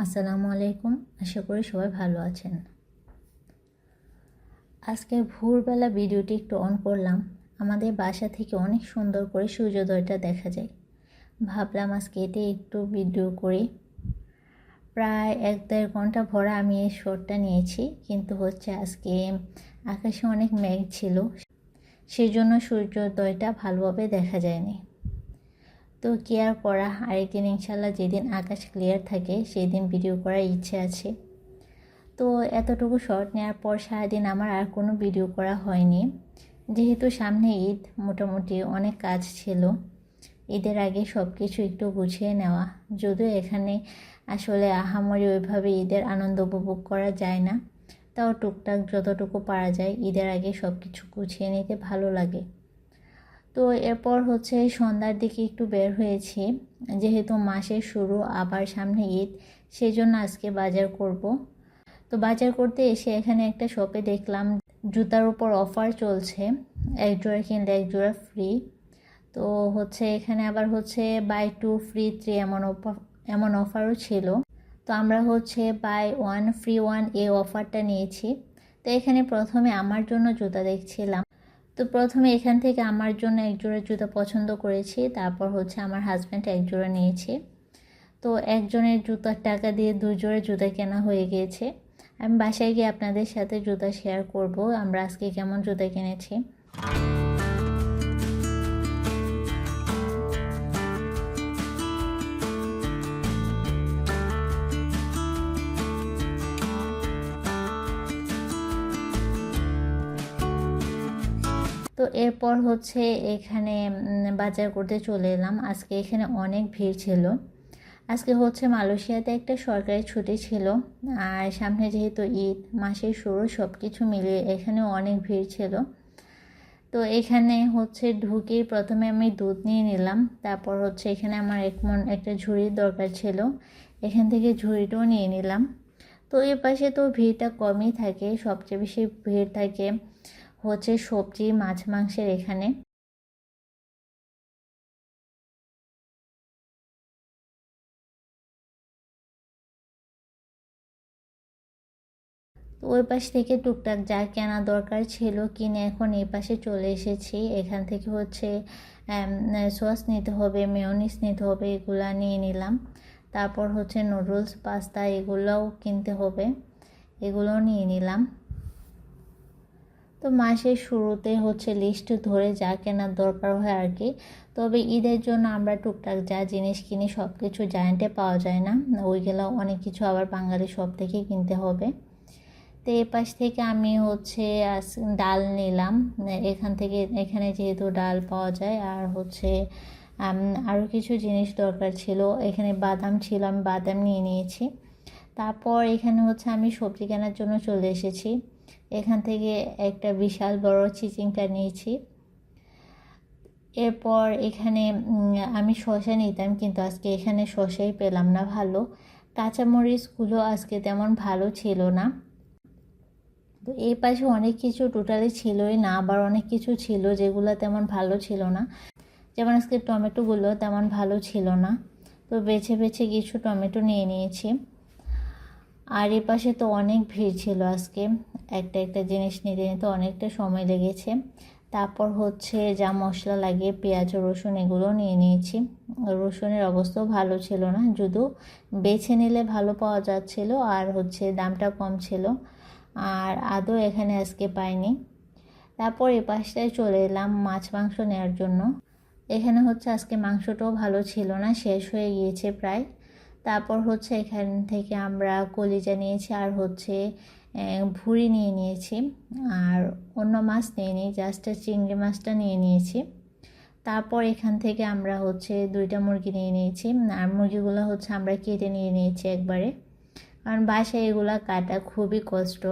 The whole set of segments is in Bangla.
আসসালামু আলাইকুম। আশা করি সবাই ভালো আছেন। আজকে ভোরবেলা ভিডিওটি একটু অন করলাম। আমাদের বাসা থেকে অনেক সুন্দর করে সূর্যোদয়টা দেখা যায়। ভাবলাম আজকে এটি একটু ভিডিও করি। প্রায় এক দেড় ঘণ্টা ভরা আমি এই শটটা নিয়েছি, কিন্তু হচ্ছে আজকে আকাশে অনেক মেঘ ছিল। সেই জন্য সূর্যোদয়টা ভালোভাবে দেখা যায়নি। তো কেয়ার করা? আরেকদিন ইনশাল্লাহ যেদিন আকাশ ক্লিয়ার থাকে সেই দিন ভিডিও করার ইচ্ছে আছে। তো এতটুকু শর্ট নেওয়ার পর সারাদিন আমার আর কোনো ভিডিও করা হয়নি। যেহেতু সামনে ঈদ, মোটামুটি অনেক কাজ ছিল। ঈদের আগে সব কিছু একটু গুছিয়ে নেওয়া। যদিও এখানে আসলে আহামরি ওইভাবে ঈদের আনন্দ উপভোগ করা যায় না। তাও টুকটাক যতটুকু পারা যায়, ঈদের আগে সব কিছু গুছিয়ে নিতে ভালো লাগে। তো এরপর হচ্ছে সন্ধ্যার দিকে একটু বের হয়েছি। যেহেতু মাসের শুরু, আবার সামনে ঈদ সেই জন্য আজকে বাজার করব। তো বাজার করতে এসে এখানে একটা শপে দেখলাম, জুতার উপর অফার চলছে। এক জোড়া কিনলে এক জোড়া ফ্রি তো হচ্ছে এখানে আবার হচ্ছে বাই টু ফ্রি থ্রি এমন এমন অফারও ছিল। তো আমরা হচ্ছে বাই ওয়ান ফ্রি ওয়ান এই অফারটা নিয়েছি। তো এখানে প্রথমে আমার জন্য জুতা দেখছিলাম। তো প্রথমে এখান থেকে আমার জন্য এক জোড়া জুতা পছন্দ করেছি, তারপর হচ্ছে আমার হাজব্যান্ড এক জোড়া নিয়েছে। তো একজনের জুতার টাকা দিয়ে দু জোড়া জুতা কেনা হয়ে গিয়েছে আমি বাসায় গিয়ে আপনাদের সাথে জুতা শেয়ার করব, আমরা আজকে কেমন জুতা কিনেছি। তো এরপর হচ্ছে এখানে বাজার করতে চলে এলাম। আজকে এখানে অনেক ভিড় ছিল। আজকে হচ্ছে মালয়েশিয়াতে একটা সরকারি ছুটি ছিল। আর সামনে যেহেতু ঈদ, মাসের শুরু সব কিছু মিলিয়ে এখানেও অনেক ভিড় ছিল। তো এখানে হচ্ছে ঢুকে প্রথমে আমি দুধ নিয়ে নিলাম। তারপর হচ্ছে এখানে আমার এক মন, একটা ঝুড়ির দরকার ছিল। এখান থেকে ঝুড়িটাও নিয়ে নিলাম। তো এ পাশে তো ভিড়টা কমই থাকে, সবচেয়ে বেশি ভিড় থাকে। হচ্ছে সবজি, মাছ, মাংসের এখানে। ওই পাশ থেকে টুকটাক যা কেনা দরকার ছিল কিনে এখন এই পাশে চলে এসেছি। এখান থেকে হচ্ছে সস নিতে হবে, মেয়নিস নিতে হবে, এগুলা নিয়ে নিলাম। তারপর হচ্ছে নুডলস, পাস্তা এগুলোও কিনতে হবে, এগুলোও নিয়ে নিলাম। তো মাসের শুরুতে হচ্ছে লিস্ট ধরে যা কেনার দরকার হয় আর কি। তবে ঈদের জন্য আমরা টুকটাক যা জিনিস কিনি সব কিছু জায়েন্টে পাওয়া যায় না। ওইগুলো অনেক কিছু আবার বাঙালি সব থেকে কিনতে হবে। তো এ পাশ থেকে আমি হচ্ছে ডাল নিলাম। এখান থেকে, এখানে যেহেতু ডাল পাওয়া যায় আর হচ্ছে আরও কিছু জিনিস দরকার ছিল। এখানে বাদাম ছিল, আমি বাদাম নিয়ে নিয়েছি। তারপর এখানে হচ্ছে আমি সবজি কেনার জন্য চলে এসেছি। এখান থেকে একটা বিশাল বড় চিচিংটা নিয়েছি। এরপর এখানে আমি শশা নিতাম, কিন্তু আজকে এখানে শশাই পেলাম না ভালো। কাঁচামরিচগুলো আজকে তেমন ভালো ছিল না। তো এই পাশে অনেক কিছু টোটালি ছিলই না, আবার অনেক কিছু ছিল যেগুলো তেমন ভালো ছিল না। যেমন আজকে টমেটোগুলো তেমন ভালো ছিল না। তো বেছে বেছে কিছু টমেটো নিয়ে নিয়েছি। আর এ পাশে তো অনেক ভিড় ছিল আজকে। একটা একটা জিনিস নিতে নিতে অনেকটা সময় লেগেছে। তারপর হচ্ছে যা মশলা লাগে, পেঁয়াজ রসুন এগুলো নিয়ে নিয়েছি। রসুনের অবস্থাও ভালো ছিল না, যদিও বেছে নিলে ভালো পাওয়া যাচ্ছিল আর হচ্ছে দামটা কম ছিল। আর আদৌ এখানে আজকে পাইনি। তারপর এ পাশটায় চলে এলাম মাছ মাংস নেওয়ার জন্য। এখানে হচ্ছে আজকে মাংসটাও ভালো ছিল না, শেষ হয়ে গিয়েছে প্রায়। তারপর হচ্ছে এখান থেকে আমরা কলিজা নিয়েছি আর হচ্ছে ভুড়ি নিয়ে নিয়েছি। আর অন্য মাছ নিয়ে নিই জাস্ট চিংড়ি মাছটা নিয়ে নিয়েছি। তারপর এখান থেকে আমরা হচ্ছে দুইটা মুরগি নিয়ে নিয়েছি। আর মুরগিগুলো হচ্ছে আমরা কেটে নিয়ে নিয়েছি একবারে। কারণ বাসায় এগুলো কাটা খুবই কষ্ট।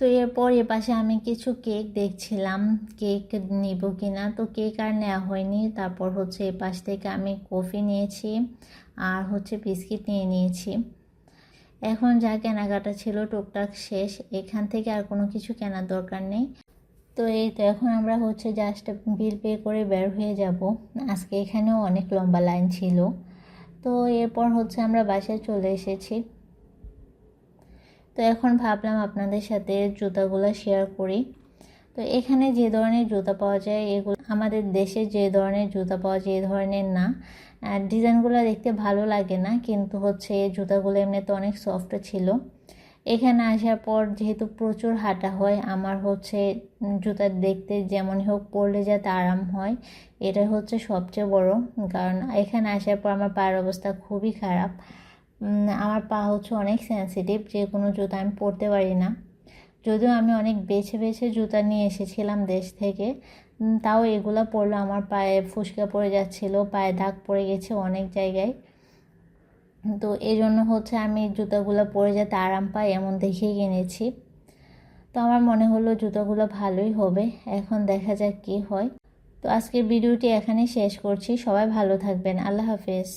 তো এরপর এ পাশে আমি কিছু কেক দেখছিলাম। কেক নিব কিনা? তো কেক আর নেওয়া হয়নি। তারপর হচ্ছে এ পাশ থেকে আমি কফি নিয়েছি আর হচ্ছে বিস্কিট নিয়ে নিয়েছি। এখন যা কেনাকাটা ছিল টুকটাক শেষ। এখান থেকে আর কোনো কিছু কেনার দরকার নেই। তো এই তো এখন আমরা হচ্ছে জাস্ট বিল পে করে বের হয়ে যাব। আজকে এখানেও অনেক লম্বা লাইন ছিল। তো এরপর হচ্ছে আমরা বাসায় চলে এসেছি। তো এখন ভাবলাম আপনাদের সাথে জুতাগুলো শেয়ার করি। তো এখানে যে ধরনের জুতা পাওয়া যায়, এগুলো আমাদের দেশে যে ধরনের জুতা পাওয়া যায় এই ধরনের না। ডিজাইনগুলো দেখতে ভালো লাগে না, কিন্তু হচ্ছে এই জুতাগুলো এমনিতে অনেক সফট ছিল। এখানে আসার পর যেহেতু প্রচুর হাঁটা হয়, আমার হচ্ছে জুতা দেখতে যেমনই হোক পরলে যাতে আরাম হয় এটা হচ্ছে সবচেয়ে বড়। কারণ এখানে আসার পর আমার পায়ের অবস্থা খুবই খারাপ। আমার পা হচ্ছে অনেক সেন্সিটিভ যে কোনো জুতা আমি পরতে পারি না। যদিও আমি অনেক বেছে বেছে জুতা নিয়ে এসেছিলাম দেশ থেকে তাও এগুলো পরলে আমার পায়ে ফুসকা পড়ে যাচ্ছিল, পায়ে দাগ পড়ে গেছে অনেক জায়গায়। তো এই জন্য হচ্ছে আমি জুতাগুলো পরে যাতে আরাম পাই এমন দেখেই কিনেছি তো আমার মনে হলো জুতোগুলো ভালোই হবে, এখন দেখা যাক কী হয়। তো আজকের ভিডিওটি এখানেই শেষ করছি, সবাই ভালো থাকবেন, আল্লাহ হাফেজ।